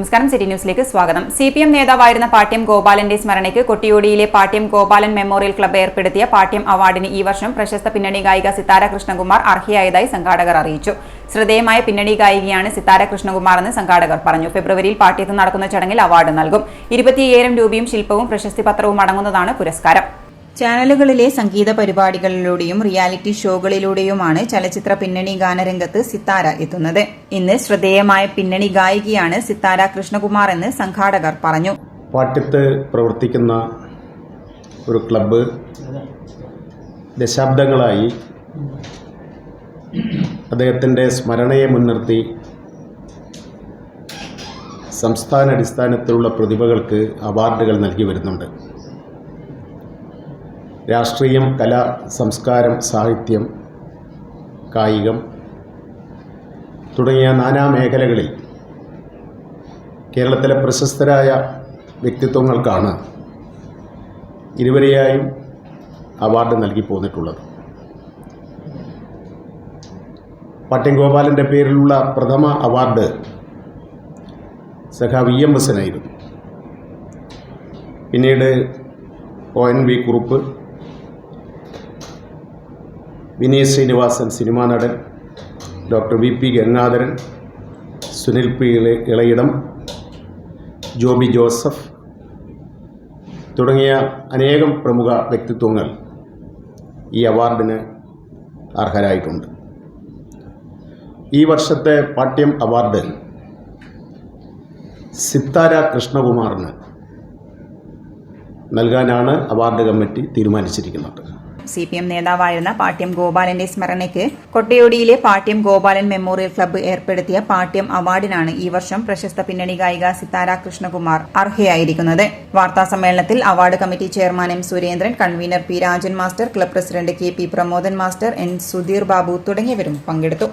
നമസ്കാരം സിറ്റി ന്യൂസിലേക്ക് സ്വാഗതം. സി പി എം നേതാവായിരുന്ന പാട്യം ഗോപാലന്റെ സ്മരണയ്ക്ക് കൊട്ടിയോടിയിലെ പാട്യം ഗോപാലൻ മെമ്മോറിയൽ ക്ലബ്ബ് ഏർപ്പെടുത്തിയ പാട്യം അവാർഡിന് ഈ വർഷം പ്രശസ്ത പിന്നണി ഗായിക സിതാര കൃഷ്ണകുമാർ അർഹയായതായി സംഘാടകർ അറിയിച്ചു. ശ്രദ്ധേയമായ പിന്നണി ഗായികയാണ് സിതാര കൃഷ്ണകുമാർ എന്ന് സംഘാടകർ പറഞ്ഞു. ഫെബ്രുവരിയിൽ പാട്യത്ത് നടക്കുന്ന ചടങ്ങിൽ അവാർഡ് നൽകും. ഇരുപത്തിയ്യായിരം രൂപയും ശില്പവും പ്രശസ്തി പത്രവും അടങ്ങുന്നതാണ് പുരസ്കാരം. ചാനലുകളിലെ സംഗീത പരിപാടികളിലൂടെയും റിയാലിറ്റി ഷോകളിലൂടെയുമാണ് ചലച്ചിത്ര പിന്നണി ഗാനരംഗത്ത് സിത്താര എത്തുന്നത്. ഇന്ന് ശ്രദ്ധേയമായ പിന്നണി ഗായികയാണ് സിത്താര കൃഷ്ണകുമാർ എന്ന് സംഘാടകർ പറഞ്ഞു. പാട്ടത്ത് പ്രവർത്തിക്കുന്ന ഒരു ക്ലബ്ബ് ദശാബ്ദങ്ങളായി അദ്ദേഹത്തിന്റെ സ്മരണയെ മുൻനിർത്തി സംസ്ഥാന അടിസ്ഥാനത്തിലുള്ള പ്രതിഭകൾക്ക് അവാർഡുകൾ നൽകി വരുന്നുണ്ട്. രാഷ്ട്രീയം കല സംസ്കാരം സാഹിത്യം കായികം തുടങ്ങിയ നാനാ മേഖലകളിൽ കേരളത്തിലെ പ്രശസ്തരായ വ്യക്തിത്വങ്ങൾക്കാണ് ഇരുവരെയായും അവാർഡ് നൽകി പോന്നിട്ടുള്ളത്. പാട്യം ഗോപാലന്റെ പേരിലുള്ള പ്രഥമ അവാർഡ് സഖാ വി എം എസിനായിരുന്നു. പിന്നീട് O N V Kurup Vineeth Sreenivasan cinema നടൻ doctor V P Gangadharan Sunil P Elayidam Joby Joseph തുടങ്ങിയ അനേകം പ്രമുഖ വ്യക്തിത്വങ്ങൾ ഈ അവാർഡിന് അർഹരായിട്ടുണ്ട്. ഈ വർഷത്തെ പാട്യം അവാർഡ് സിത്താര കൃഷ്ണകുമാറിന് നൽകാനാണ് അവാർഡ് കമ്മിറ്റി തീരുമാനിച്ചിരിക്കുന്നത്. സി പി എം നേതാവായിരുന്ന പാട്യം ഗോപാലന്റെ സ്മരണയ്ക്ക് കൊട്ടയോടിയിലെ പാട്യം ഗോപാലൻ മെമ്മോറിയൽ ക്ലബ്ബ് ഏർപ്പെടുത്തിയ പാട്യം അവാർഡിനാണ് ഈ വർഷം പ്രശസ്ത പിന്നണി ഗായിക സിതാര കൃഷ്ണകുമാർ അർഹയായിരിക്കുന്നത്. വാർത്താ സമ്മേളനത്തിൽ award committee chairman M Surendran convener P Rajan master club president K P Pramodan master N Sudheer Babu തുടങ്ങിയവരും പങ്കെടുത്തു.